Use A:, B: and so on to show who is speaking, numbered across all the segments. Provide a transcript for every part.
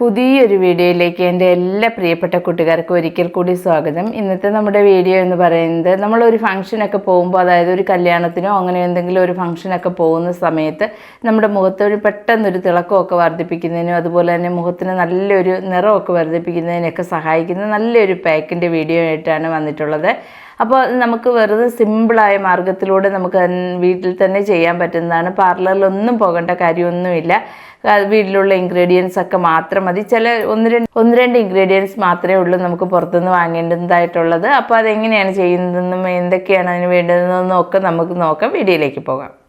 A: പുതിയൊരു വീഡിയോയിലേക്ക് എന്റെ എല്ലാ പ്രിയപ്പെട്ട കൂട്ടുകാർക്കും ഒരിക്കൽ കൂടി സ്വാഗതം. ഇന്നത്തെ നമ്മുടെ വീഡിയോ എന്ന് പറയുന്നത് നമ്മളൊരു ഫംഗ്ഷനൊക്കെ പോകുമ്പോൾ അതായത് ഒരു കല്യാണത്തിനോ അങ്ങനെ എന്തെങ്കിലും ഒരു ഫംഗ്ഷനൊക്കെ പോകുന്ന സമയത്ത് നമ്മുടെ മുഖത്ത് ഒരു പെട്ടെന്നൊരു തിളക്കമൊക്കെ വർദ്ധിപ്പിക്കുന്നതിനും അതുപോലെ തന്നെ മുഖത്തിന് നല്ലൊരു നിറമൊക്കെ വർദ്ധിപ്പിക്കുന്നതിനൊക്കെ സഹായിക്കുന്ന നല്ലൊരു പാക്കിന്റെ വീഡിയോ ആയിട്ടാണ് വന്നിട്ടുള്ളത്. അപ്പോൾ നമുക്ക് വെറുതെ സിമ്പിളായ മാർഗത്തിലൂടെ നമുക്ക് വീട്ടിൽ തന്നെ ചെയ്യാൻ പറ്റുന്നതാണ്. പാർലറിലൊന്നും പോകേണ്ട കാര്യമൊന്നുമില്ല. വീട്ടിലുള്ള ഇൻഗ്രീഡിയൻസ് ഒക്കെ മാത്രം മതി. ചില ഒന്ന് രണ്ട് ഒന്ന് രണ്ട് ഇൻഗ്രീഡിയൻസ് മാത്രമേ ഉള്ളൂ നമുക്ക് പുറത്തുനിന്ന് വാങ്ങേണ്ടതായിട്ടുള്ളത്. അപ്പോൾ അതെങ്ങനെയാണ് ചെയ്യുന്നതെന്നും എന്തൊക്കെയാണ് അതിന് വേണ്ടതെന്നും ഒക്കെ നമുക്ക് നോക്കാം. വീഡിയോയിലേക്ക് പോകാം.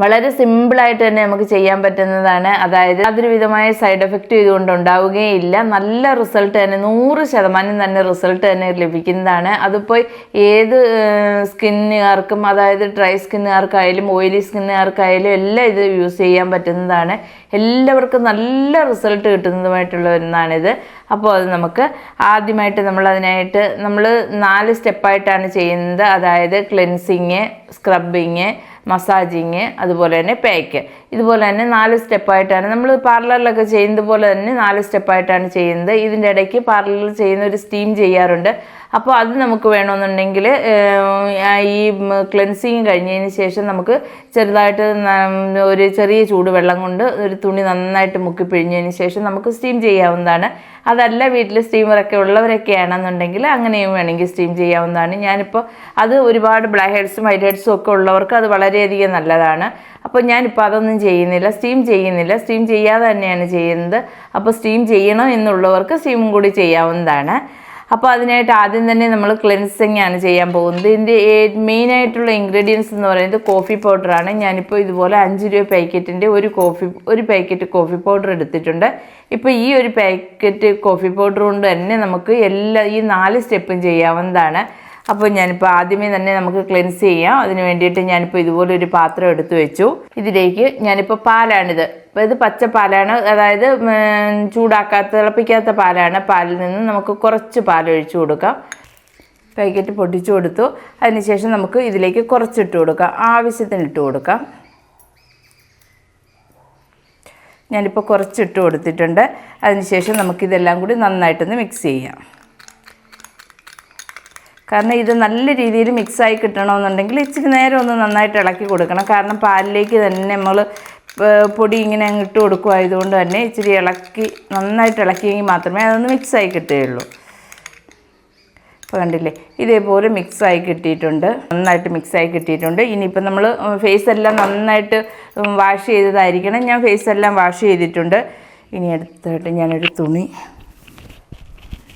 A: വളരെ സിമ്പിളായിട്ട് തന്നെ നമുക്ക് ചെയ്യാൻ പറ്റുന്നതാണ്. അതായത് യാതൊരു വിധമായ സൈഡ് എഫക്റ്റ് ഇതുകൊണ്ട് ഉണ്ടാവുകയില്ല. നല്ല റിസൾട്ട് തന്നെ നൂറ് ശതമാനം തന്നെ റിസൾട്ട് തന്നെ ലഭിക്കുന്നതാണ്. അതിപ്പോൾ ഏത് സ്കിന്നുകാർക്കും അതായത് ഡ്രൈ സ്കിന്നുകാർക്കായാലും ഓയിലി സ്കിന്നുകാർക്കായാലും എല്ലാം ഇത് യൂസ് ചെയ്യാൻ പറ്റുന്നതാണ്. എല്ലാവർക്കും നല്ല റിസൾട്ട് കിട്ടുന്നതുമായിട്ടുള്ള ഒന്നാണിത്. അപ്പോൾ അത് നമുക്ക് ആദ്യമായിട്ട് നമ്മൾ അതിനായിട്ട് നമ്മൾ നാല് സ്റ്റെപ്പായിട്ടാണ് ചെയ്യുന്നത്. അതായത് ക്ലെൻസിങ് സ്ക്രബിങ് മസാജിങ് അതുപോലെ തന്നെ പാക്ക്. ഇതുപോലെ തന്നെ നാല് സ്റ്റെപ്പായിട്ടാണ് നമ്മൾ പാർലറിലൊക്കെ ചെയ്യുന്നത് പോലെ തന്നെ നാല് സ്റ്റെപ്പായിട്ടാണ് ചെയ്യുന്നത്. ഇതിന്റെ ഇടയ്ക്ക് പാർലറിൽ ചെയ്യുന്ന ഒരു സ്റ്റീം ചെയ്യാറുണ്ട്. അപ്പോൾ അത് നമുക്ക് വേണമെന്നുണ്ടെങ്കിൽ ഈ ക്ലെൻസിങ് കഴിഞ്ഞതിന് ശേഷം നമുക്ക് ചെറുതായിട്ട് ഒരു ചെറിയ ചൂടുവെള്ളം കൊണ്ട് ഒരു തുണി നന്നായിട്ട് മുക്കി പിഴിഞ്ഞതിന് ശേഷം നമുക്ക് സ്റ്റീം ചെയ്യാവുന്നതാണ്. അതല്ല വീട്ടിൽ സ്റ്റീമറൊക്കെ ഉള്ളവരൊക്കെ ആണെന്നുണ്ടെങ്കിൽ അങ്ങനെയും വേണമെങ്കിൽ സ്റ്റീം ചെയ്യാവുന്നതാണ്. ഞാനിപ്പോൾ അത് ഒരുപാട് ബ്ലാക്ക് ഹെഡ്സും വൈറ്റ് ഹെഡ്സും ഒക്കെ ഉള്ളവർക്ക് അത് വളരെയധികം നല്ലതാണ്. അപ്പോൾ ഞാനിപ്പോൾ അതൊന്നും ചെയ്യുന്നില്ല സ്റ്റീം ചെയ്യുന്നില്ല. സ്റ്റീം ചെയ്യാതെ തന്നെയാണ് ചെയ്യുന്നത്. അപ്പോൾ സ്റ്റീം ചെയ്യണം എന്നുള്ളവർക്ക് സ്റ്റീമും കൂടി ചെയ്യാവുന്നതാണ്. അപ്പോൾ അതിനായിട്ട് ആദ്യം തന്നെ നമ്മൾ ക്ലെൻസിങ് ആണ് ചെയ്യാൻ പോകുന്നത്. ഇതിന്റെ മെയിനായിട്ടുള്ള ഇൻഗ്രീഡിയൻസ് എന്ന് പറയുന്നത് കോഫി പൗഡറാണ് ഞാനിപ്പോൾ ഇതുപോലെ അഞ്ച് രൂപ പാക്കറ്റിന്റെ ഒരു കോഫി ഒരു പാക്കറ്റ് കോഫി പൗഡർ എടുത്തിട്ടുണ്ട്. ഇപ്പോൾ ഈ ഒരു പാക്കറ്റ് കോഫി പൗഡർ കൊണ്ട് തന്നെ നമുക്ക് എല്ലാ ഈ നാല് സ്റ്റെപ്പും ചെയ്യാവുന്നതാണ്. അപ്പോൾ ഞാനിപ്പോൾ ആദ്യമേ തന്നെ നമുക്ക് ക്ലെൻസ് ചെയ്യാം. അതിന് വേണ്ടിയിട്ട് ഞാനിപ്പോൾ ഇതുപോലെ ഒരു പാത്രം എടുത്തു വെച്ചു. ഇതിലേക്ക് ഞാനിപ്പോൾ പാലാണിത്. അപ്പോൾ ഇത് പച്ച പാലാണ്. അതായത് ചൂടാക്കാത്ത തിളപ്പിക്കാത്ത പാലാണ്. പാലിൽ നിന്ന് നമുക്ക് കുറച്ച് പാൽ ഒഴിച്ചു കൊടുക്കാം. പാക്കറ്റ് പൊട്ടിച്ചു കൊടുത്തു. അതിനുശേഷം നമുക്ക് ഇതിലേക്ക് കുറച്ചിട്ട് കൊടുക്കാം. ആവശ്യത്തിന് ഇട്ട് കൊടുക്കാം. ഞാനിപ്പോൾ കുറച്ചിട്ട് കൊടുത്തിട്ടുണ്ട്. അതിനുശേഷം നമുക്കിതെല്ലാം കൂടി നന്നായിട്ടൊന്ന് മിക്സ് ചെയ്യാം. കാരണം ഇത് നല്ല രീതിയിൽ മിക്സായി കിട്ടണമെന്നുണ്ടെങ്കിൽ ഇച്ചിരി നേരം ഒന്ന് നന്നായിട്ട് ഇളക്കി കൊടുക്കണം. കാരണം പാലിലേക്ക് തന്നെ നമ്മൾ പൊടി ഇങ്ങനെ ഇട്ട് കൊടുക്കുമായതുകൊണ്ട് തന്നെ ഇച്ചിരി ഇളക്കി നന്നായിട്ട് ഇളക്കിയെങ്കിൽ മാത്രമേ അതൊന്ന് മിക്സായി കിട്ടുകയുള്ളൂ. ഇപ്പോൾ കണ്ടില്ലേ? ഇതേപോലെ മിക്സായി കിട്ടിയിട്ടുണ്ട്. നന്നായിട്ട് മിക്സായി കിട്ടിയിട്ടുണ്ട്. ഇനിയിപ്പോൾ നമ്മൾ ഫേസ് എല്ലാം നന്നായിട്ട് വാഷ് ചെയ്തതായിരിക്കണം. ഞാൻ ഫേസ് എല്ലാം വാഷ് ചെയ്തിട്ടുണ്ട്. ഇനി അടുത്തായിട്ട് ഞാനൊരു തുണി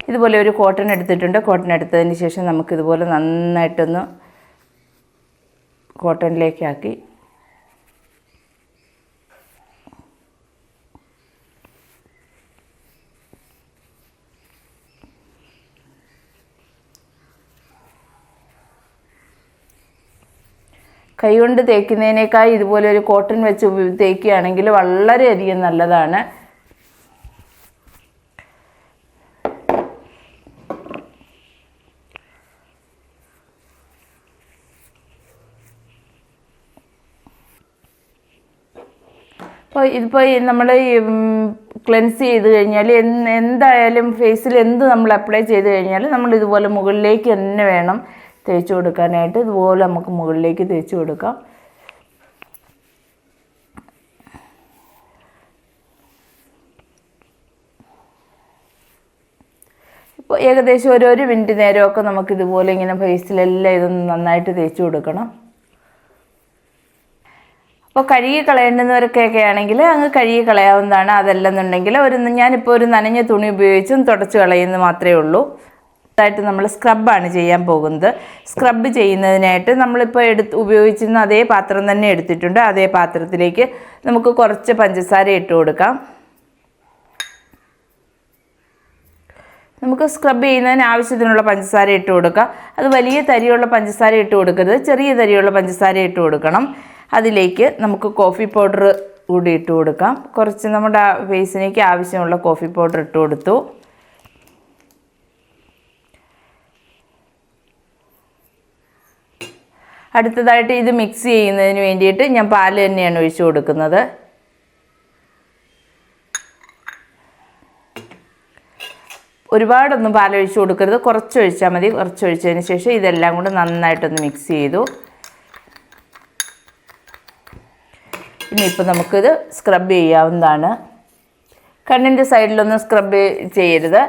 A: ഇതുപോലെ ഒരു കോട്ടൺ എടുത്തിട്ടുണ്ട്. കോട്ടൺ എടുത്തതിന് ശേഷം നമുക്കിതുപോലെ നന്നായിട്ടൊന്ന് കോട്ടണിലേക്കാക്കി കൈകൊണ്ട് തേക്കുന്നതിനേക്കാൾ ഇതുപോലെ ഒരു കോട്ടൺ വെച്ച് തേക്കുകയാണെങ്കിൽ വളരെയധികം നല്ലതാണ്. ഇപ്പോൾ ഇതിപ്പോൾ നമ്മൾ ക്ലെൻസ് ചെയ്ത് കഴിഞ്ഞാൽ എന്ത് എന്തായാലും ഫേസിൽ എന്ത് നമ്മൾ അപ്ലൈ ചെയ്ത് കഴിഞ്ഞാൽ നമ്മൾ ഇതുപോലെ മുകളിലേക്ക് തന്നെ വേണം തേച്ച് കൊടുക്കാനായിട്ട്. ഇതുപോലെ നമുക്ക് മുകളിലേക്ക് തേച്ച് കൊടുക്കാം. ഇപ്പോൾ ഏകദേശം ഒരു ഒരു മിനിറ്റ് നേരമൊക്കെ നമുക്കിതുപോലെ ഇങ്ങനെ ഫേസിലെല്ലാം ഇതൊന്ന് നന്നായിട്ട് തേച്ച് കൊടുക്കണം. അപ്പോൾ കഴുകി കളയേണ്ടുന്നവർക്കൊക്കെ ആണെങ്കിൽ അങ്ങ് കഴുകി കളയാവുന്നതാണ് അതല്ലെന്നുണ്ടെങ്കിൽ ഒരു ഞാനിപ്പോൾ ഒരു നനഞ്ഞ തുണി ഉപയോഗിച്ചും തുടച്ച് കളയുന്നത് മാത്രമേ ഉള്ളൂ. ായിട്ട് നമ്മൾ സ്ക്രബാണ് ചെയ്യാൻ പോകുന്നത്. സ്ക്രബ് ചെയ്യുന്നതിനായിട്ട് നമ്മളിപ്പോൾ എടുത്ത് ഉപയോഗിച്ചിരുന്ന അതേ പാത്രം തന്നെ എടുത്തിട്ടുണ്ട്. അതേ പാത്രത്തിലേക്ക് നമുക്ക് കുറച്ച് പഞ്ചസാര ഇട്ട് കൊടുക്കാം. നമുക്ക് സ്ക്രബ് ചെയ്യുന്നതിന് ആവശ്യത്തിനുള്ള പഞ്ചസാര ഇട്ട് കൊടുക്കാം. അത് വലിയ തരിയുള്ള പഞ്ചസാര ഇട്ട് കൊടുക്കരുത്. ചെറിയ തരിയുള്ള പഞ്ചസാര ഇട്ട് കൊടുക്കണം. അതിലേക്ക് നമുക്ക് കോഫി പൗഡർ കൂടി ഇട്ട് കൊടുക്കാം. കുറച്ച് നമ്മുടെ ഫേസിനേക്ക് ആവശ്യമുള്ള കോഫി പൗഡർ ഇട്ട് കൊടുത്തു. അടുത്തതായിട്ട് ഇത് മിക്സ് ചെയ്യുന്നതിന് വേണ്ടിയിട്ട് ഞാൻ പാൽ തന്നെയാണ് ഒഴിച്ചു കൊടുക്കുന്നത്. ഒരുപാടൊന്നും പാലൊഴിച്ച് കൊടുക്കരുത്. കുറച്ച് ഒഴിച്ചാൽ മതി. കുറച്ച് ഒഴിച്ചതിന് ശേഷം ഇതെല്ലാം കൂടെ നന്നായിട്ടൊന്ന് മിക്സ് ചെയ്തു. ഇനിയിപ്പോൾ നമുക്കിത് സ്ക്രബ് ചെയ്യാവുന്നതാണ്. കണ്ണിന്റെ സൈഡിലൊന്നും സ്ക്രബ് ചെയ്യരുത്.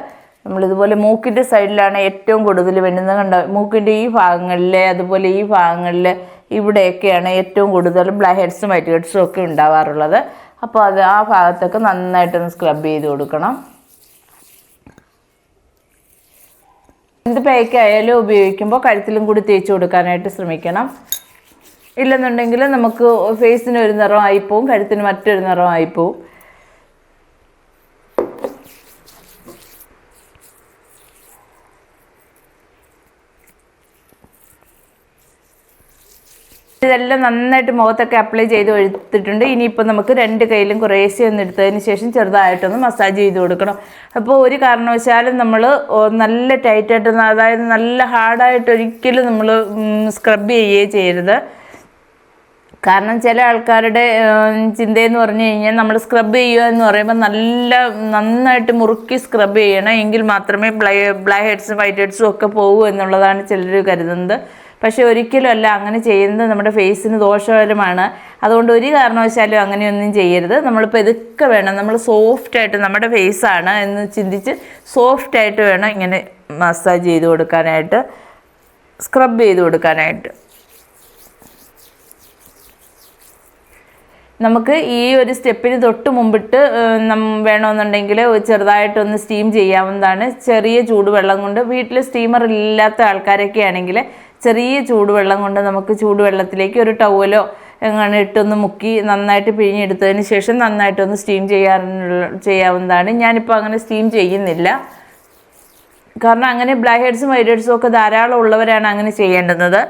A: നമ്മളിതുപോലെ മൂക്കിന്റെ സൈഡിലാണ് ഏറ്റവും കൂടുതൽ വരുന്നത് കണ്ട? മൂക്കിന്റെ ഈ ഭാഗങ്ങളിൽ അതുപോലെ ഈ ഭാഗങ്ങളിൽ ഇവിടെയൊക്കെയാണ് ഏറ്റവും കൂടുതൽ ബ്ലാക്ക് ഹെഡ്സും വൈറ്റ് ഹെഡ്സും ഒക്കെ ഉണ്ടാവാറുള്ളത്. അപ്പോൾ അത് ആ ഭാഗത്തൊക്കെ നന്നായിട്ടൊന്ന് സ്ക്രബ് ചെയ്ത് കൊടുക്കണം. എന്ത് പാക്കായാലും ഉപയോഗിക്കുമ്പോൾ കഴുത്തിലും കൂടി തേച്ച് കൊടുക്കാനായിട്ട് ശ്രമിക്കണം. ഇല്ലെന്നുണ്ടെങ്കിൽ നമുക്ക് ഫേസിന് ഒരു നിറമായിപ്പോവും കഴുത്തിന് മറ്റൊരു നിറമായിപ്പോവും ഇതെല്ലാം നന്നായിട്ട് മുഖത്തൊക്കെ അപ്ലൈ ചെയ്ത് എടുത്തിട്ടുണ്ട്. ഇനിയിപ്പോൾ നമുക്ക് രണ്ട് കയ്യിലും കുറേശ്ശെ ഒന്ന് എടുത്തതിന് ശേഷം ചെറുതായിട്ടൊന്ന് മസാജ് ചെയ്ത് കൊടുക്കണം. അപ്പോൾ ഒരു കാരണവശാലും നമ്മൾ നല്ല ടൈറ്റായിട്ട് അതായത് നല്ല ഹാർഡായിട്ട് ഒരിക്കലും നമ്മൾ സ്ക്രബ് ചെയ്യുകയേ ചെയ്യരുത്. കാരണം ചില ആൾക്കാരുടെ ചിന്തയെന്ന് പറഞ്ഞു കഴിഞ്ഞാൽ നമ്മൾ സ്ക്രബ് ചെയ്യുക എന്ന് പറയുമ്പോൾ നല്ല നന്നായിട്ട് മുറുക്കി സ്ക്രബ് ചെയ്യണം. എങ്കിൽ മാത്രമേ ബ്ലൈ ബ്ലാക്ക് ഹെഡ്സും വൈറ്റ് ഹെഡ്സും ഒക്കെ പോകൂ എന്നുള്ളതാണ് ചിലർ കരുതുന്നത്. പക്ഷേ ഒരിക്കലും അല്ല അങ്ങനെ ചെയ്യുന്നത് നമ്മുടെ ഫേസിന് ദോഷകരമാണ്. അതുകൊണ്ട് ഒരു കാരണവശാലും അങ്ങനെയൊന്നും ചെയ്യരുത്. നമ്മളിപ്പോൾ ഇതൊക്കെ വേണം. നമ്മൾ സോഫ്റ്റായിട്ട് നമ്മുടെ ഫേസാണ് എന്ന് ചിന്തിച്ച് സോഫ്റ്റായിട്ട് വേണം ഇങ്ങനെ മസാജ് ചെയ്ത് കൊടുക്കാനായിട്ട് സ്ക്രബ് ചെയ്ത് കൊടുക്കാനായിട്ട്. നമുക്ക് ഈ ഒരു സ്റ്റെപ്പിന് തൊട്ട് മുമ്പിട്ട് വേണമെന്നുണ്ടെങ്കിൽ ചെറുതായിട്ടൊന്ന് സ്റ്റീം ചെയ്യാവുന്നതാണ്. ചെറിയ ചൂടുവെള്ളം കൊണ്ട് വീട്ടിൽ സ്റ്റീമർ ഇല്ലാത്ത ആൾക്കാരൊക്കെ ആണെങ്കിൽ ചെറിയ ചൂടുവെള്ളം കൊണ്ട് നമുക്ക് ചൂടുവെള്ളത്തിലേക്ക് ഒരു ടവലോ എങ്ങനെ ഇട്ടൊന്ന് മുക്കി നന്നായിട്ട് പിഴിഞ്ഞെടുത്തതിന് ശേഷം നന്നായിട്ടൊന്ന് സ്റ്റീം ചെയ്യാറുള്ള ചെയ്യാവുന്നതാണ്. ഞാനിപ്പോൾ അങ്ങനെ സ്റ്റീം ചെയ്യുന്നില്ല. കാരണം അങ്ങനെ ബ്ലാക്ക് ഹെഡ്സും വൈറ്റ് ഹെഡ്സും ഒക്കെ ധാരാളം ഉള്ളവരാണ് അങ്ങനെ ചെയ്യേണ്ടുന്നത്.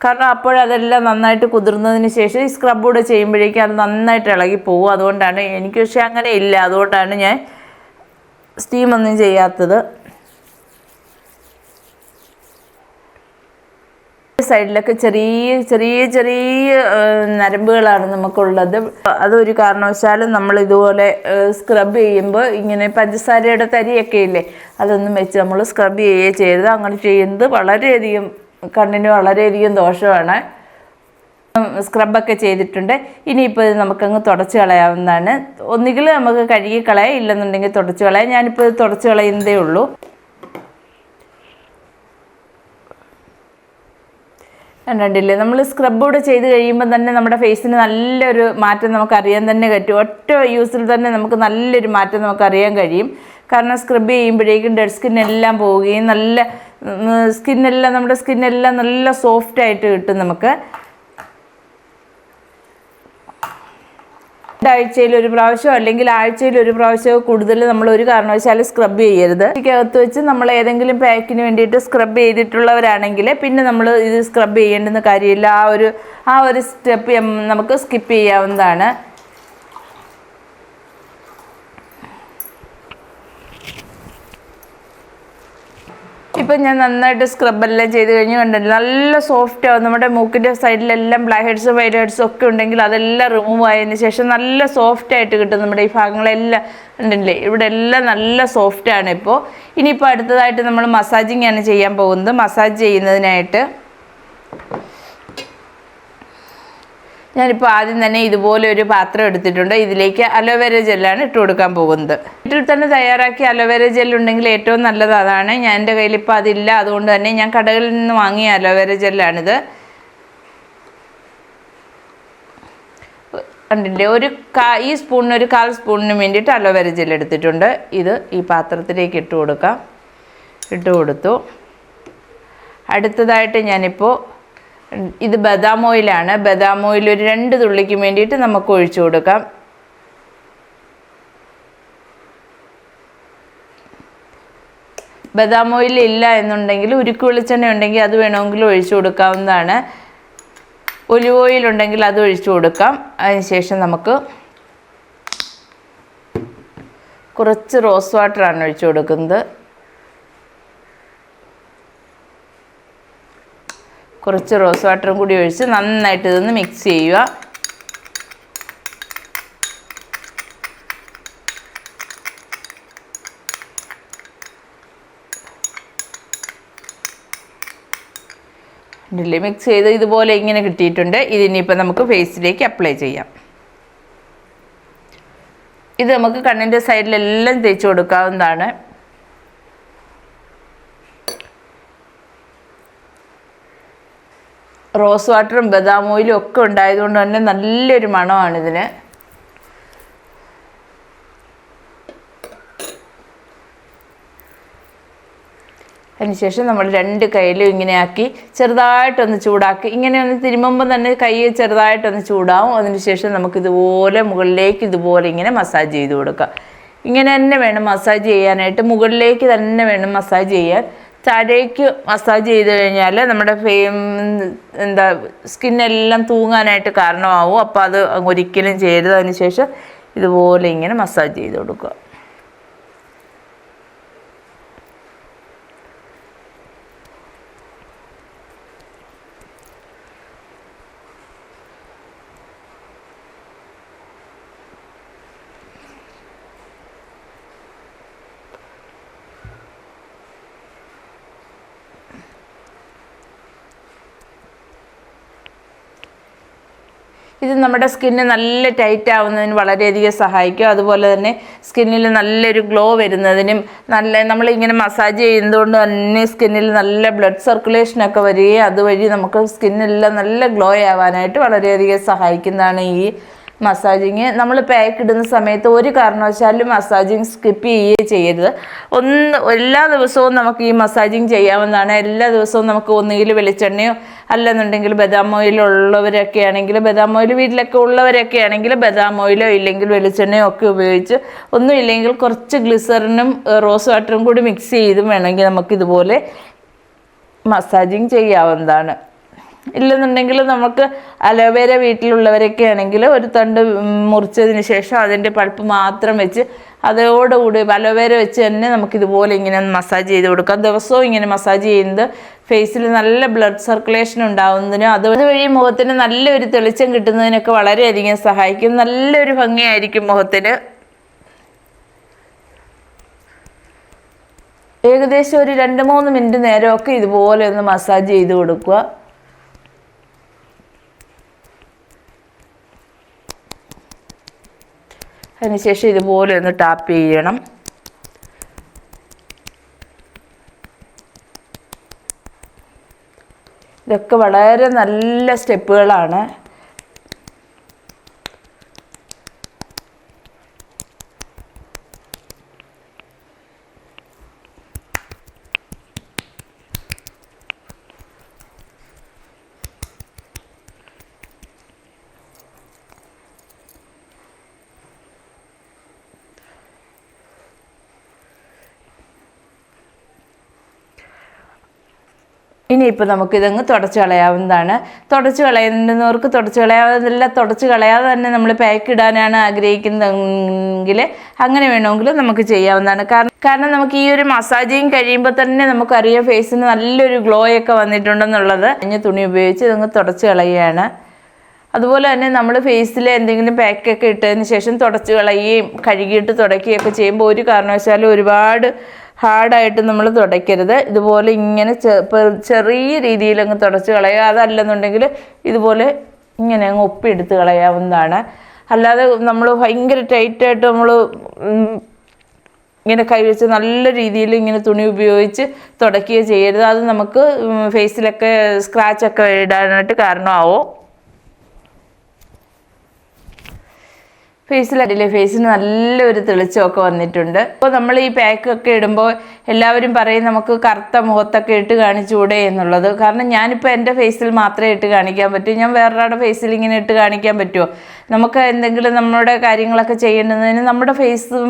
A: കാരണം അപ്പോഴതെല്ലാം നന്നായിട്ട് കുതിർന്നതിന് ശേഷം ഈ സ്ക്രബ് കൂടെ ചെയ്യുമ്പോഴേക്കും അത് നന്നായിട്ട് ഇളകി പോകും. അതുകൊണ്ടാണ് എനിക്ക് പക്ഷേ അങ്ങനെ ഇല്ല. അതുകൊണ്ടാണ് ഞാൻ സ്റ്റീമൊന്നും ചെയ്യാത്തത്. സൈഡിലൊക്കെ ചെറിയ ചെറിയ ചെറിയ നരമ്പുകളാണ് നമുക്കുള്ളത്. അതൊരു കാരണവശാലും നമ്മൾ ഇതുപോലെ സ്ക്രബ് ചെയ്യുമ്പോൾ ഇങ്ങനെ പഞ്ചസാരയുടെ തരിയൊക്കെ ഇല്ലേ അതൊന്നും വെച്ച് നമ്മൾ സ്ക്രബ് ചെയ്യുകയോ ചെയ്യരുത്. അങ്ങനെ ചെയ്യുന്നത് വളരെയധികം കണ്ണിന് വളരെയധികം ദോഷമാണ്. സ്ക്രബൊക്കെ ചെയ്തിട്ടുണ്ട്. ഇനിയിപ്പോൾ ഇത് നമുക്കങ്ങ് തുടച്ച് കളയാവുന്നതാണ്. ഒന്നുകിൽ നമുക്ക് കഴുകി കളയാം ഇല്ലെന്നുണ്ടെങ്കിൽ തുടച്ച് കളയാം. ഞാനിപ്പോൾ ഇത് തുടച്ച് കളയുന്നതേ ഉള്ളൂ. കണ്ടില്ലേ നമ്മൾ സ്ക്രബ് കൂടെ ചെയ്ത് കഴിയുമ്പോൾ തന്നെ നമ്മുടെ ഫേസിന് നല്ലൊരു മാറ്റം നമുക്ക് അറിയാൻ തന്നെ പറ്റും. ഒറ്റ യൂസിൽ തന്നെ നമുക്ക് നല്ലൊരു മാറ്റം നമുക്ക് അറിയാൻ കഴിയും. കാരണം സ്ക്രബ് ചെയ്യുമ്പോഴേക്കും ഡെഡ് സ്കിന്നെല്ലാം പോവുകയും നല്ല സ്കിന്നെല്ലാം നമ്മുടെ സ്കിന്നെല്ലാം നല്ല സോഫ്റ്റ് ആയിട്ട് കിട്ടും നമുക്ക്. രണ്ടാഴ്ചയിൽ ഒരു പ്രാവശ്യം അല്ലെങ്കിൽ ആഴ്ചയിൽ ഒരു പ്രാവശ്യം കൂടുതൽ നമ്മൾ ഒരു കാരണവശാലും സ്ക്രബ് ചെയ്യരുത്. ഇതിനകത്ത് വെച്ച് നമ്മൾ ഏതെങ്കിലും പാക്കിന് വേണ്ടിയിട്ട് സ്ക്രബ് ചെയ്തിട്ടുള്ളവരാണെങ്കിൽ പിന്നെ നമ്മൾ ഇത് സ്ക്രബ് ചെയ്യേണ്ടുന്ന കാര്യമില്ല. ആ ഒരു ആ ഒരു സ്റ്റെപ്പ് നമുക്ക് സ്കിപ്പ് ചെയ്യാവുന്നതാണ്. ഇപ്പം ഞാൻ നന്നായിട്ട് സ്ക്രബെല്ലാം ചെയ്ത് കഴിഞ്ഞ് കണ്ടല്ലോ നല്ല സോഫ്റ്റ് ആവും നമ്മുടെ മൂക്കിന്റെ സൈഡിലെല്ലാം ബ്ലാക്ക് ഹെഡ്സും വൈറ്റ് ഹെഡ്സും ഒക്കെ ഉണ്ടെങ്കിൽ അതെല്ലാം റിമൂവ് ആയതിന് ശേഷം നല്ല സോഫ്റ്റ് ആയിട്ട് കിട്ടും നമ്മുടെ ഈ ഭാഗങ്ങളെല്ലാം ഉണ്ടല്ലേ ഇവിടെ എല്ലാം നല്ല സോഫ്റ്റ് ആണ് ഇപ്പോൾ ഇനിയിപ്പോൾ അടുത്തതായിട്ട് നമ്മൾ മസാജിങ് ആണ് ചെയ്യാൻ പോകുന്നത്. മസാജ് ചെയ്യുന്നതിനായിട്ട് ഞാനിപ്പോൾ ആദ്യം തന്നെ ഇതുപോലെ ഒരു പാത്രം എടുത്തിട്ടുണ്ട്. ഇതിലേക്ക് അലോവേര ജെല്ലാണ് ഇട്ട് കൊടുക്കാൻ പോകുന്നത്. വീട്ടിൽ തന്നെ തയ്യാറാക്കി അലോവേര ജെൽ ഉണ്ടെങ്കിൽ ഏറ്റവും നല്ലത് അതാണ്. ഞാൻ എന്റെ കയ്യിൽ ഇപ്പോൾ അതില്ല. അതുകൊണ്ട് തന്നെ ഞാൻ കടകളിൽ നിന്ന് വാങ്ങിയ അലോവേര ജെല്ലാണിത് കണ്ടില്ലേ? ഒരു കാ ഈ സ്പൂണിന് ഒരു കാൽ സ്പൂണിന് വേണ്ടിയിട്ട് അലോവേര ജെൽ എടുത്തിട്ടുണ്ട്. ഇത് ഈ പാത്രത്തിലേക്ക് ഇട്ട് കൊടുക്കാം. ഇട്ട് കൊടുത്തു. അടുത്തതായിട്ട് ഞാനിപ്പോൾ ഇത് ബദാം ഓയിലാണ്. ബദാം ഓയിൽ ഒരു രണ്ട് തുള്ളിക്ക് വേണ്ടിയിട്ട് നമുക്ക് ഒഴിച്ചു കൊടുക്കാം. ബദാം ഓയിൽ ഇല്ല എന്നുണ്ടെങ്കിൽ ഉരുക്ക് വെളിച്ചെണ്ണ ഉണ്ടെങ്കിൽ അത് വേണമെങ്കിൽ ഒഴിച്ചു കൊടുക്കാവുന്നതാണ്. ഒലിവ് ഓയിൽ ഉണ്ടെങ്കിൽ അത് ഒഴിച്ചു കൊടുക്കാം. അതിനുശേഷം നമുക്ക് കുറച്ച് റോസ് വാട്ടറാണ് ഒഴിച്ചു കൊടുക്കുന്നത്. കുറച്ച് റോസ് വാട്ടറും കൂടി ഒഴിച്ച് നന്നായിട്ട് ഇതൊന്ന് മിക്സ് ചെയ്യുക. ഡില്ലി മിക്സ് ചെയ്ത് ഇതുപോലെ ഇങ്ങനെ കിട്ടിയിട്ടുണ്ട്. ഇതിനിപ്പോൾ നമുക്ക് ഫേസിലേക്ക് അപ്ലൈ ചെയ്യാം. ഇത് നമുക്ക് കണ്ണിന്റെ സൈഡിലെല്ലാം തേച്ച് കൊടുക്കാവുന്നതാണ്. റോസ് വാട്ടറും ബദാം ഓയിലും ഒക്കെ ഉണ്ടായതുകൊണ്ട് തന്നെ നല്ലൊരു മണമാണ് ഇതിന് അതിനുശേഷം നമ്മൾ രണ്ട് കയ്യിലും ഇങ്ങനെയാക്കി ചെറുതായിട്ടൊന്ന് ചൂടാക്കി. ഇങ്ങനെ ഒന്ന് തിരുമ്പുമ്പോൾ തന്നെ കൈ ചെറുതായിട്ടൊന്ന് ചൂടാവും. അതിനുശേഷം നമുക്ക് ഇതുപോലെ മുകളിലേക്ക് ഇതുപോലെ ഇങ്ങനെ മസാജ് ചെയ്ത് കൊടുക്കാം. ഇങ്ങനെ തന്നെ വേണം മസാജ് ചെയ്യാനായിട്ട്. മുകളിലേക്ക് തന്നെ വേണം മസാജ് ചെയ്യാൻ. താഴേക്ക് മസാജ് ചെയ്ത് കഴിഞ്ഞാൽ നമ്മുടെ ഫെയിം എന്താ സ്കിന്നെല്ലാം തൂങ്ങാനായിട്ട് കാരണമാവും. അപ്പോൾ അത് ഒരിക്കലും ചെയ്തതിന് ശേഷം ഇതുപോലെ ഇങ്ങനെ മസാജ് ചെയ്ത് കൊടുക്കുക. ഇത് നമ്മുടെ സ്കിന്ന് നല്ല ടൈറ്റ് ആവുന്നതിന് വളരെയധികം സഹായിക്കും. അതുപോലെ തന്നെ സ്കിന്നിൽ നല്ലൊരു ഗ്ലോ വരുന്നതിനും നല്ല നമ്മളിങ്ങനെ മസാജ് ചെയ്യുന്നതുകൊണ്ട് തന്നെ സ്കിന്നിൽ നല്ല ബ്ലഡ് സർക്കുലേഷനൊക്കെ വരികയും അതുവഴി നമുക്ക് സ്കിന്നെല്ലാം നല്ല ഗ്ലോ ആവാനായിട്ട് വളരെയധികം സഹായിക്കുന്നതാണ് ഈ മസാജിങ് നമ്മൾ പാക്ക് ഇടുന്ന സമയത്ത് ഒരു കാരണവശാലും മസാജിങ് സ്കിപ്പ് ചെയ്യുകയേ ചെയ്യരുത്. ഒന്ന് എല്ലാ ദിവസവും നമുക്ക് ഈ മസാജിങ് ചെയ്യാവുന്നതാണ്. എല്ലാ ദിവസവും നമുക്ക് ഒന്നുകിൽ വെളിച്ചെണ്ണയോ അല്ലെന്നുണ്ടെങ്കിൽ ബദാം ഓയിൽ ഉള്ളവരൊക്കെ ആണെങ്കിൽ ബദാം ഓയിൽ വീട്ടിലൊക്കെ ഉള്ളവരൊക്കെ ആണെങ്കിൽ ബദാം ഓയിലോ ഇല്ലെങ്കിൽ വെളിച്ചെണ്ണയോ ഒക്കെ ഉപയോഗിച്ച് ഒന്നും ഇല്ലെങ്കിൽ കുറച്ച് ഗ്ലിസറിനും റോസ് വാട്ടറും കൂടി മിക്സ് ചെയ്തും വേണമെങ്കിൽ നമുക്ക് ഇതുപോലെ മസാജിങ് ചെയ്യാവുന്നതാണ്. ഇല്ലെന്നുണ്ടെങ്കിൽ നമുക്ക് അലോവേര വീട്ടിലുള്ളവരൊക്കെ ആണെങ്കിൽ ഒരു തണ്ട് മുറിച്ചതിന് ശേഷം അതിന്റെ പൾപ്പ് മാത്രം വെച്ച് അതോടുകൂടി അലോവേര വെച്ച് തന്നെ നമുക്ക് ഇതുപോലെ ഇങ്ങനെ മസാജ് ചെയ്ത് കൊടുക്കാം. ദിവസവും ഇങ്ങനെ മസാജ് ചെയ്യുന്നത് ഫേസിൽ നല്ല ബ്ലഡ് സർക്കുലേഷൻ ഉണ്ടാവുന്നതിനും അതുവഴി മുഖത്തിന് നല്ലൊരു തെളിച്ചം കിട്ടുന്നതിനൊക്കെ വളരെയധികം സഹായിക്കും. നല്ലൊരു ഭംഗിയായിരിക്കും മുഖത്തിന്. ഏകദേശം ഒരു രണ്ട് മൂന്ന് മിനിറ്റ് നേരമൊക്കെ ഇതുപോലെ ഒന്ന് മസാജ് ചെയ്ത് കൊടുക്കുക. അതിനുശേഷം ഇതുപോലെ ഒന്ന് ടാപ്പ് ചെയ്യണം. ഇതൊക്കെ വളരെ നല്ല സ്റ്റെപ്പുകളാണ് ഇനിയിപ്പോൾ നമുക്കിതങ്ങ് തുടച്ച് കളയാവുന്നതാണ്. തുടച്ച് കളയുന്നവർക്ക് തുടച്ച് കളയാവുന്നില്ല തുടച്ച് കളയാതെ തന്നെ നമ്മൾ പാക്ക് ഇടാനാണ് ആഗ്രഹിക്കുന്നതെങ്കിൽ അങ്ങനെ വേണമെങ്കിൽ നമുക്ക് ചെയ്യാവുന്നതാണ്. കാരണം കാരണം നമുക്ക് ഈ ഒരു മസാജിങ് കഴിയുമ്പോൾ തന്നെ നമുക്കറിയാം ഫേസിന് നല്ലൊരു ഗ്ലോ ഒക്കെ വന്നിട്ടുണ്ടെന്നുള്ളത്. കഴിഞ്ഞ തുണി ഉപയോഗിച്ച് ഇതങ്ങ് തുടച്ച് കളയുകയാണ്. അതുപോലെ തന്നെ നമ്മൾ ഫേസിൽ എന്തെങ്കിലും പാക്കൊക്കെ ഇട്ടതിന് ശേഷം തുടച്ച് കളയുകയും കഴുകിയിട്ട് തുടയ്ക്കുകയൊക്കെ ചെയ്യുമ്പോൾ ഒരു കാരണവശാലും ഒരുപാട് ഹാർഡായിട്ട് നമ്മൾ തുടയ്ക്കരുത്. ഇതുപോലെ ഇങ്ങനെ ചെറിയ രീതിയിൽ അങ്ങ് തുടച്ച് കളയുക. അതല്ലെന്നുണ്ടെങ്കിൽ ഇതുപോലെ ഇങ്ങനെ അങ്ങ് ഒപ്പിയെടുത്ത് കളയാവുന്നതാണ്. അല്ലാതെ നമ്മൾ ഭയങ്കര ടൈറ്റായിട്ട് നമ്മൾ ഇങ്ങനെ കൈവച്ച് നല്ല രീതിയിൽ ഇങ്ങനെ തുണി ഉപയോഗിച്ച് തുടയ്ക്കുകയോ ചെയ്യരുത്. അത് നമുക്ക് ഫേസിലൊക്കെ സ്ക്രാച്ചൊക്കെ ഇടാനായിട്ട് കാരണമാവും. ഫേസിലടിയിലെ ഫേസിന് നല്ലൊരു തെളിച്ചമൊക്കെ വന്നിട്ടുണ്ട്. അപ്പോൾ നമ്മൾ ഈ പാക്കൊക്കെ ഇടുമ്പോൾ എല്ലാവരും പറയും നമുക്ക് കറുത്ത മുഖത്തൊക്കെ ഇട്ട് കാണിച്ചുകൂടെ എന്നുള്ളത്. കാരണം ഞാനിപ്പോൾ എന്റെ ഫേസിൽ മാത്രമേ ഇട്ട് കാണിക്കാൻ പറ്റൂ. ഞാൻ വേറൊരാളുടെ ഫേസിൽ ഇങ്ങനെ ഇട്ട് കാണിക്കാൻ പറ്റുമോ? നമുക്ക് എന്തെങ്കിലും നമ്മുടെ കാര്യങ്ങളൊക്കെ ചെയ്യേണ്ടതിന് നമ്മുടെ ഫേസ്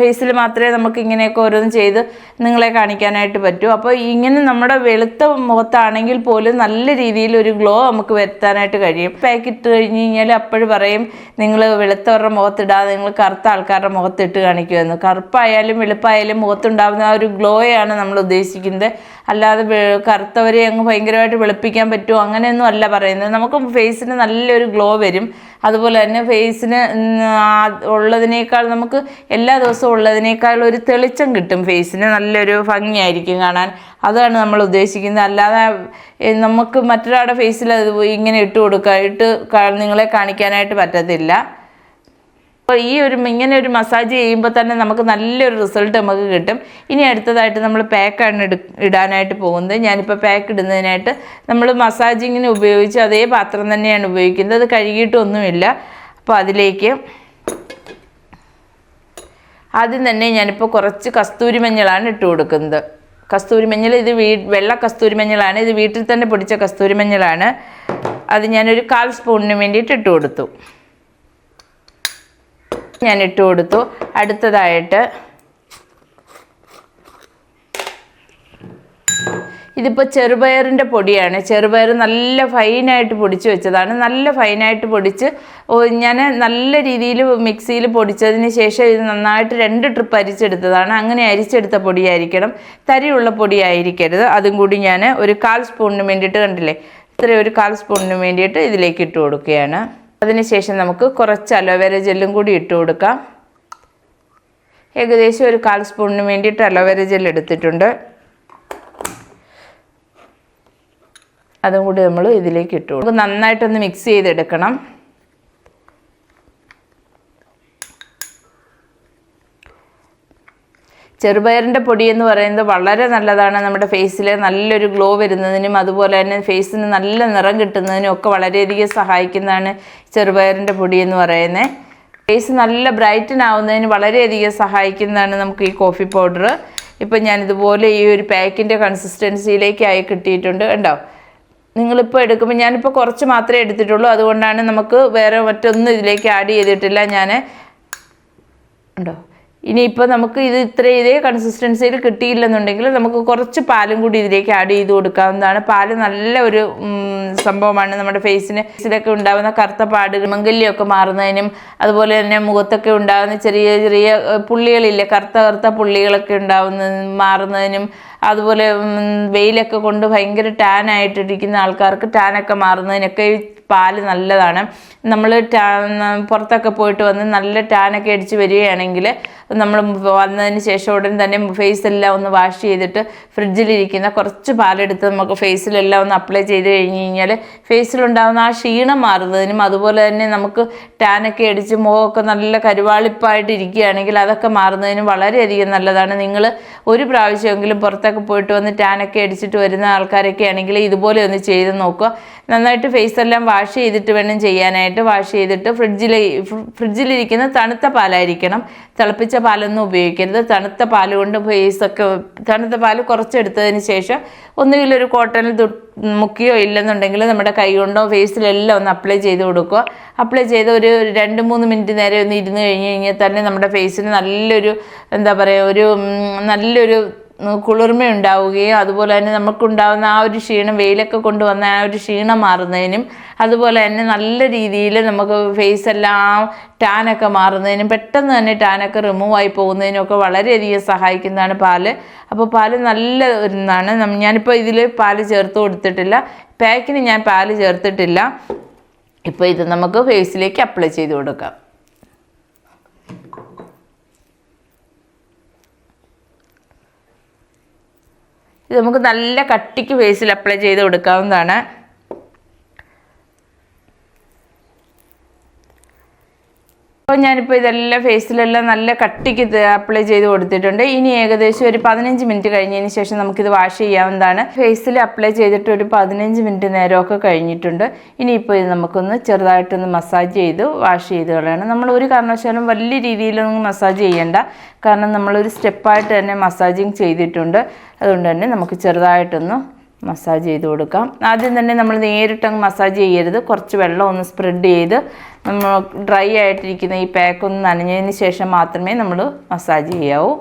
A: ഫേസിൽ മാത്രമേ നമുക്ക് ഇങ്ങനെയൊക്കെ ഓരോന്ന് ചെയ്ത് നിങ്ങളെ കാണിക്കാനായിട്ട് പറ്റൂ. അപ്പോൾ ഇങ്ങനെ നമ്മുടെ വെളുത്ത മുഖത്താണെങ്കിൽ പോലും നല്ല രീതിയിൽ ഒരു ഗ്ലോ നമുക്ക് വരുത്താനായിട്ട് കഴിയും. പാക്ക് ഇട്ട് കഴിഞ്ഞ് കഴിഞ്ഞാൽ അപ്പോഴും പറയും നിങ്ങൾ വെളുത്തവരുടെ മുഖത്തിടാതെ നിങ്ങൾ കറുത്ത ആൾക്കാരുടെ മുഖത്തിട്ട് കാണിക്കുമെന്ന്. കറുപ്പായാലും വെളുപ്പായാലും മുഖത്തുണ്ടാകുന്ന ആ ഒരു ഗ്ലോയാണ് നമ്മൾ ഉദ്ദേശിക്കുന്നത്. അല്ലാതെ കറുത്തവരെ അങ്ങ് ഭയങ്കരമായിട്ട് വെളുപ്പിക്കാൻ പറ്റുമോ? അങ്ങനെയൊന്നും അല്ല പറയുന്നത്. നമുക്ക് ഫേസിന് നല്ലൊരു ഗ്ലോ വരും. അതുപോലെ തന്നെ ഫേസിന് ഉള്ളതിനേക്കാൾ നമുക്ക് എല്ലാ ദിവസവും ഉള്ളതിനേക്കാൾ ഒരു തെളിച്ചം കിട്ടും ഫേസിന് നല്ലൊരു ഭംഗിയായിരിക്കും കാണാൻ. അതാണ് നമ്മൾ ഉദ്ദേശിക്കുന്നത്. അല്ലാതെ നമുക്ക് മറ്റൊരാളുടെ ഫേസിൽ അത് ഇങ്ങനെ ഇട്ട് കൊടുക്കുക ഇട്ട് നിങ്ങളെ കാണിക്കാനായിട്ട് പറ്റത്തില്ല. അപ്പോൾ ഈ ഒരു ഇങ്ങനെ ഒരു മസാജ് ചെയ്യുമ്പോൾ തന്നെ നമുക്ക് നല്ലൊരു റിസൾട്ട് നമുക്ക് കിട്ടും. ഇനി അടുത്തതായിട്ട് നമ്മൾ പാക്കാണ് എടു ഇടാനായിട്ട് പോകുന്നത്. ഞാനിപ്പോൾ പാക്ക് ഇടുന്നതിനായിട്ട് നമ്മൾ മസാജിങ്ങിന് ഉപയോഗിച്ച് അതേ പാത്രം തന്നെയാണ് ഉപയോഗിക്കുന്നത്. അത് കഴുകിയിട്ടൊന്നുമില്ല. അപ്പോൾ അതിലേക്ക് ആദ്യം തന്നെ ഞാനിപ്പോൾ കുറച്ച് കസ്തൂരി മഞ്ഞളാണ് ഇട്ട് കൊടുക്കുന്നത്. കസ്തൂരി മഞ്ഞൾ ഇത് വീ വെള്ള കസ്തൂരി മഞ്ഞളാണ്. ഇത് വീട്ടിൽ തന്നെ പൊടിച്ച കസ്തൂരി മഞ്ഞളാണ്. അത് ഞാനൊരു കാൽ സ്പൂണിന് വേണ്ടിയിട്ട് ഇട്ട് കൊടുത്തു. ഞാൻ ഇട്ട് കൊടുത്തു. അടുത്തതായിട്ട് ഇതിപ്പോൾ ചെറുപയറിന്റെ പൊടിയാണ്. ചെറുപയർ നല്ല ഫൈനായിട്ട് പൊടിച്ച് വെച്ചതാണ്. നല്ല ഫൈനായിട്ട് പൊടിച്ച് ഞാൻ നല്ല രീതിയിൽ മിക്സിയിൽ പൊടിച്ചതിന് ശേഷം ഇത് നന്നായിട്ട് രണ്ട് ട്രിപ്പ് അരിച്ചെടുത്തതാണ്. അങ്ങനെ അരിച്ചെടുത്ത പൊടിയായിരിക്കണം. തരിയുള്ള പൊടിയായിരിക്കരുത്. അതും കൂടി ഞാൻ ഒരു കാൽ സ്പൂണിന് വേണ്ടിയിട്ട് കണ്ടില്ലേ? ഇത്രയും ഒരു കാൽ സ്പൂണിന് വേണ്ടിയിട്ട് ഇതിലേക്ക് ഇട്ട് കൊടുക്കുകയാണ്. അതിനുശേഷം നമുക്ക് കുറച്ച് അലോവേര ജെല്ലും കൂടി ഇട്ട് കൊടുക്കാം. ഏകദേശം ഒരു കാൽ സ്പൂണിന് വേണ്ടിയിട്ട് അലോവേര ജെൽ എടുത്തിട്ടുണ്ട്. അതും കൂടി നമ്മൾ ഇതിലേക്ക് ഇട്ടു കൊടുക്കും. നന്നായിട്ടൊന്ന് മിക്സ് ചെയ്തെടുക്കണം. ചെറുപയറിന്റെ പൊടി എന്ന് പറയുന്നത് വളരെ നല്ലതാണ് നമ്മുടെ ഫേസിൽ നല്ലൊരു ഗ്ലോ വരുന്നതിനും അതുപോലെ തന്നെ ഫേസിന് നല്ല നിറം കിട്ടുന്നതിനും ഒക്കെ വളരെയധികം സഹായിക്കുന്നതാണ് ചെറുപയറിന്റെ പൊടി എന്ന് പറയുന്നത്. ഫേസ് നല്ല ബ്രൈറ്റൻ ആവുന്നതിന് വളരെയധികം സഹായിക്കുന്നതാണ് നമുക്ക് ഈ കോഫി പൗഡർ. ഇപ്പം ഞാനിതുപോലെ ഈ ഒരു പാക്കിന്റെ കൺസിസ്റ്റൻസിയിലേക്കായി കിട്ടിയിട്ടുണ്ട് കണ്ടോ? നിങ്ങളിപ്പോൾ എടുക്കുമ്പോൾ ഞാനിപ്പോൾ കുറച്ച് മാത്രമേ എടുത്തിട്ടുള്ളൂ. അതുകൊണ്ടാണ് നമുക്ക് വേറെ മറ്റൊന്നും ഇതിലേക്ക് ആഡ് ചെയ്തിട്ടില്ല. ഞാൻ ഉണ്ടോ ഇനിയിപ്പോൾ നമുക്ക് ഇത് ഇത്ര ഇതേ കൺസിസ്റ്റൻസിയിൽ കിട്ടിയില്ലെന്നുണ്ടെങ്കിൽ നമുക്ക് കുറച്ച് പാലും കൂടി ഇതിലേക്ക് ആഡ് ചെയ്ത് കൊടുക്കാവുന്നതാണ്. പാൽ നല്ല ഒരു സംഭവമാണ്. നമ്മുടെ ഫേസിന് ഫേസിലൊക്കെ ഉണ്ടാകുന്ന കറുത്ത പാടുകൾ മംഗല്യമൊക്കെ മാറുന്നതിനും അതുപോലെ തന്നെ മുഖത്തൊക്കെ ഉണ്ടാകുന്ന ചെറിയ ചെറിയ പുള്ളികളില്ലേ കറുത്ത കറുത്ത പുള്ളികളൊക്കെ ഉണ്ടാവുന്ന മാറുന്നതിനും അതുപോലെ വെയിലൊക്കെ കൊണ്ട് ഭയങ്കര ടാൻ ആയിട്ടിരിക്കുന്ന ആൾക്കാർക്ക് ടാനൊക്കെ മാറുന്നതിനൊക്കെ പാൽ നല്ലതാണ്. നമ്മൾ ടാ പുറത്തൊക്കെ പോയിട്ട് വന്ന് നല്ല ടാനൊക്കെ അടിച്ച് വരികയാണെങ്കിൽ നമ്മൾ വന്നതിന് ശേഷം ഉടൻ തന്നെ ഫേസ് എല്ലാം ഒന്ന് വാഷ് ചെയ്തിട്ട് ഫ്രിഡ്ജിലിരിക്കുന്ന കുറച്ച് പാലെടുത്ത് നമുക്ക് ഫേസിലെല്ലാം ഒന്ന് അപ്ലൈ ചെയ്ത് കഴിഞ്ഞ് കഴിഞ്ഞാൽ ഫേസിലുണ്ടാകുന്ന ആ ക്ഷീണം മാറുന്നതിനും അതുപോലെ തന്നെ നമുക്ക് ടാനൊക്കെ അടിച്ച് മുഖമൊക്കെ നല്ല കരുവാളിപ്പായിട്ട് ഇരിക്കുകയാണെങ്കിൽ അതൊക്കെ മാറുന്നതിനും വളരെയധികം നല്ലതാണ്. നിങ്ങൾ ഒരു പ്രാവശ്യമെങ്കിലും പുറത്തൊക്കെ പോയിട്ട് വന്ന് ടാനൊക്കെ അടിച്ചിട്ട് വരുന്ന ആൾക്കാരൊക്കെ ആണെങ്കിൽ ഇതുപോലെ ഒന്ന് ചെയ്ത് നോക്കുക. നന്നായിട്ട് ഫേസ് എല്ലാം വാഷ് ചെയ്തിട്ട് വേണം ചെയ്യാനായിട്ട്. വാഷ് ചെയ്തിട്ട് ഫ്രിഡ്ജിൽ ഫ്രിഡ്ജിലിരിക്കുന്ന തണുത്ത പാലായിരിക്കണം. തിളപ്പിച്ച പാലൊന്നും ഉപയോഗിക്കരുത്. തണുത്ത പാൽ കൊണ്ട് ഫേസൊക്കെ തണുത്ത പാൽ കുറച്ചെടുത്തതിന് ശേഷം ഒന്നുകിൽ ഒരു കോട്ടണിൽ മുക്കിയോ ഇല്ലെന്നുണ്ടെങ്കിൽ നമ്മുടെ കൈ കൊണ്ടോ ഫേസിലെല്ലാം ഒന്ന് അപ്ലൈ ചെയ്ത് കൊടുക്കുക. അപ്ലൈ ചെയ്ത് ഒരു രണ്ട് മൂന്ന് മിനിറ്റ് നേരെ ഒന്ന് ഇരുന്ന് കഴിഞ്ഞ് കഴിഞ്ഞാൽ തന്നെ നമ്മുടെ ഫേസിന് നല്ലൊരു എന്താ പറയുക ഒരു നല്ലൊരു കുളിർമ ഉണ്ടാവുകയും അതുപോലെ തന്നെ നമുക്കുണ്ടാകുന്ന ആ ഒരു ക്ഷീണം വെയിലൊക്കെ കൊണ്ടുവന്ന ആ ഒരു ക്ഷീണം മാറുന്നതിനും അതുപോലെ തന്നെ നല്ല രീതിയിൽ നമുക്ക് ഫേസ് എല്ലാം ടാനൊക്കെ മാറുന്നതിനും പെട്ടെന്ന് തന്നെ ടാനൊക്കെ റിമൂവ് ആയി പോകുന്നതിനും ഒക്കെ വളരെയധികം സഹായിക്കുന്നതാണ് പാൽ. അപ്പോൾ പാൽ നല്ല ഒന്നാണ്. ഞാനിപ്പോൾ ഇതിൽ പാൽ ചേർത്ത് കൊടുത്തിട്ടില്ല. പാക്കിന് ഞാൻ പാൽ ചേർത്തിട്ടില്ല. ഇപ്പോൾ ഇത് നമുക്ക് ഫേസിലേക്ക് അപ്ലൈ ചെയ്ത് കൊടുക്കാം. ഇത് നമുക്ക് നല്ല കട്ടിക്ക് ഫേസിൽ അപ്ലൈ ചെയ്ത് കൊടുക്കാവുന്നതാണ്. അപ്പോൾ ഞാനിപ്പോൾ ഇതെല്ലാം ഫേസിലെല്ലാം നല്ല കട്ടിക്ക് അപ്ലൈ ചെയ്ത് കൊടുത്തിട്ടുണ്ട്. ഇനി ഏകദേശം ഒരു പതിനഞ്ച് മിനിറ്റ് കഴിഞ്ഞതിന് ശേഷം നമുക്കിത് വാഷ് ചെയ്യാവുന്നതാണ്. ഫേസിൽ അപ്ലൈ ചെയ്തിട്ട് ഒരു പതിനഞ്ച് മിനിറ്റ് നേരമൊക്കെ കഴിഞ്ഞിട്ടുണ്ട്. ഇനിയിപ്പോൾ ഇത് നമുക്കൊന്ന് ചെറുതായിട്ടൊന്ന് മസാജ് ചെയ്ത് വാഷ് ചെയ്ത് കളയണം. നമ്മൾ ഒരു കാരണവശാലും വലിയ രീതിയിലൊന്നും മസാജ് ചെയ്യേണ്ട. കാരണം നമ്മളൊരു സ്റ്റെപ്പായിട്ട് തന്നെ മസാജിങ് ചെയ്തിട്ടുണ്ട്. അതുകൊണ്ട് തന്നെ നമുക്ക് ചെറുതായിട്ടൊന്ന് മസാജ് ചെയ്ത് കൊടുക്കാം. ആദ്യം തന്നെ നമ്മൾ നേരിട്ടങ്ങ് മസാജ് ചെയ്യരുത്. കുറച്ച് വെള്ളം ഒന്ന് സ്പ്രെഡ് ചെയ്ത് നമ്മൾ ഡ്രൈ ആയിട്ടിരിക്കുന്ന ഈ പാക്ക് ഒന്ന് നനഞ്ഞതിന് ശേഷം മാത്രമേ നമ്മൾ മസാജ് ചെയ്യാവൂ.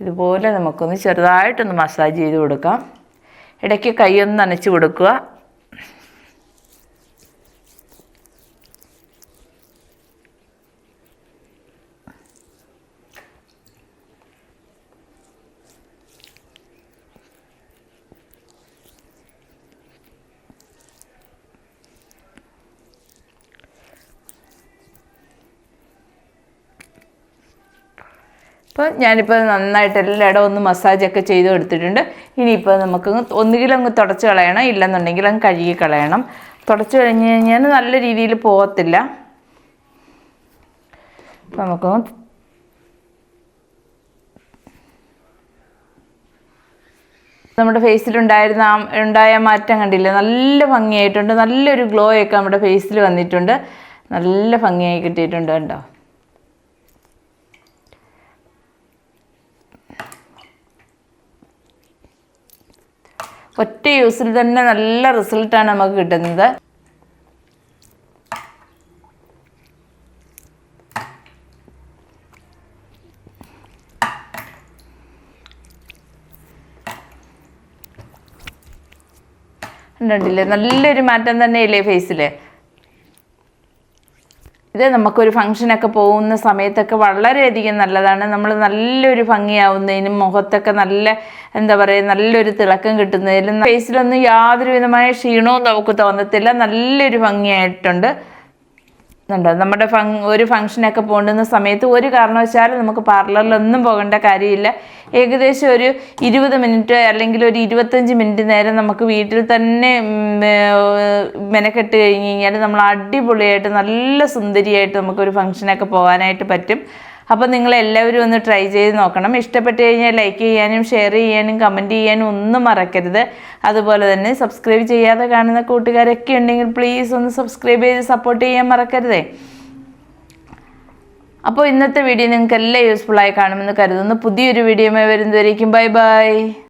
A: ഇതുപോലെ നമുക്കൊന്ന് ചെറുതായിട്ടൊന്ന് മസാജ് ചെയ്ത് കൊടുക്കാം. ഇടയ്ക്ക് കൈയൊന്ന് നനച്ച് കൊടുക്കുക. അപ്പോൾ ഞാനിപ്പോൾ നന്നായിട്ട് എല്ലായിടവും ഒന്ന് മസാജൊക്കെ ചെയ്ത് കൊടുത്തിട്ടുണ്ട്. ഇനിയിപ്പോൾ നമുക്ക് ഒന്നുകിൽ അങ്ങ് തുടച്ച് കളയണം ഇല്ലെന്നുണ്ടെങ്കിൽ അങ്ങ് കഴുകി കളയണം. തുടച്ച് കഴിഞ്ഞ് കഴിഞ്ഞാൽ നല്ല രീതിയിൽ പോകത്തില്ല നമുക്ക് നമ്മുടെ ഫേസിലുണ്ടായിരുന്ന ആ ഉണ്ടായ മാറ്റം കണ്ടില്ല? നല്ല ഭംഗിയായിട്ടുണ്ട്. നല്ലൊരു ഗ്ലോ ഒക്കെ നമ്മുടെ ഫേസിൽ വന്നിട്ടുണ്ട്. നല്ല ഭംഗിയായി കിട്ടിയിട്ടുണ്ട് കണ്ടോ? ഒറ്റ യൂസിൽ തന്നെ നല്ല റിസൾട്ടാണ് നമുക്ക് കിട്ടുന്നത്. കണ്ടില്ലേ നല്ലൊരു മാറ്റം തന്നെയല്ലേ ഫേസിൽ ഇത് നമുക്കൊരു ഫംഗ്ഷനൊക്കെ പോകുന്ന സമയത്തൊക്കെ വളരെയധികം നല്ലതാണ്. നമ്മൾ നല്ലൊരു ഭംഗിയാവുന്നതിനും മുഖത്തൊക്കെ നല്ല എന്താ പറയുക നല്ലൊരു തിളക്കം കിട്ടുന്നതിലും ഫേസിലൊന്നും യാതൊരു വിധമായ ക്ഷീണവും നമുക്ക് തോന്നത്തില്ല. നല്ലൊരു ഭംഗിയായിട്ടുണ്ട്. ഉണ്ടോ നമ്മുടെ ഫങ് ഒരു ഫംഗ്ഷനൊക്കെ പോണ്ടുന്ന സമയത്ത് ഒരു കാരണവശാലും നമുക്ക് പാർലറിലൊന്നും പോകേണ്ട കാര്യമില്ല. ഏകദേശം ഒരു ഇരുപത് മിനിറ്റ് അല്ലെങ്കിൽ ഒരു ഇരുപത്തഞ്ച് മിനിറ്റ് നേരം നമുക്ക് വീട്ടിൽ തന്നെ മെനക്കെട്ട് കഴിഞ്ഞ് കഴിഞ്ഞാൽ നമ്മൾ അടിപൊളിയായിട്ട് നല്ല സുന്ദരിയായിട്ട് നമുക്കൊരു ഫംഗ്ഷനൊക്കെ പോകാനായിട്ട് പറ്റും. അപ്പോൾ നിങ്ങൾ എല്ലാവരും ഒന്ന് ട്രൈ ചെയ്ത് നോക്കണം. ഇഷ്ടപ്പെട്ട് കഴിഞ്ഞാൽ ലൈക്ക് ചെയ്യാനും ഷെയർ ചെയ്യാനും കമന്റ് ചെയ്യാനും ഒന്നും മറക്കരുത്. അതുപോലെ തന്നെ സബ്സ്ക്രൈബ് ചെയ്യാതെ കാണുന്ന കൂട്ടുകാരൊക്കെ ഉണ്ടെങ്കിൽ പ്ലീസ് ഒന്ന് സബ്സ്ക്രൈബ് ചെയ്ത് സപ്പോർട്ട് ചെയ്യാൻ മറക്കരുതേ. അപ്പോൾ ഇന്നത്തെ വീഡിയോ നിങ്ങൾക്ക് എല്ലാം യൂസ്ഫുൾ ആയി കാണുമെന്ന് കരുതുന്നു. പുതിയൊരു വീഡിയോയുമായി വരുന്നതായിരിക്കും ബൈ ബൈ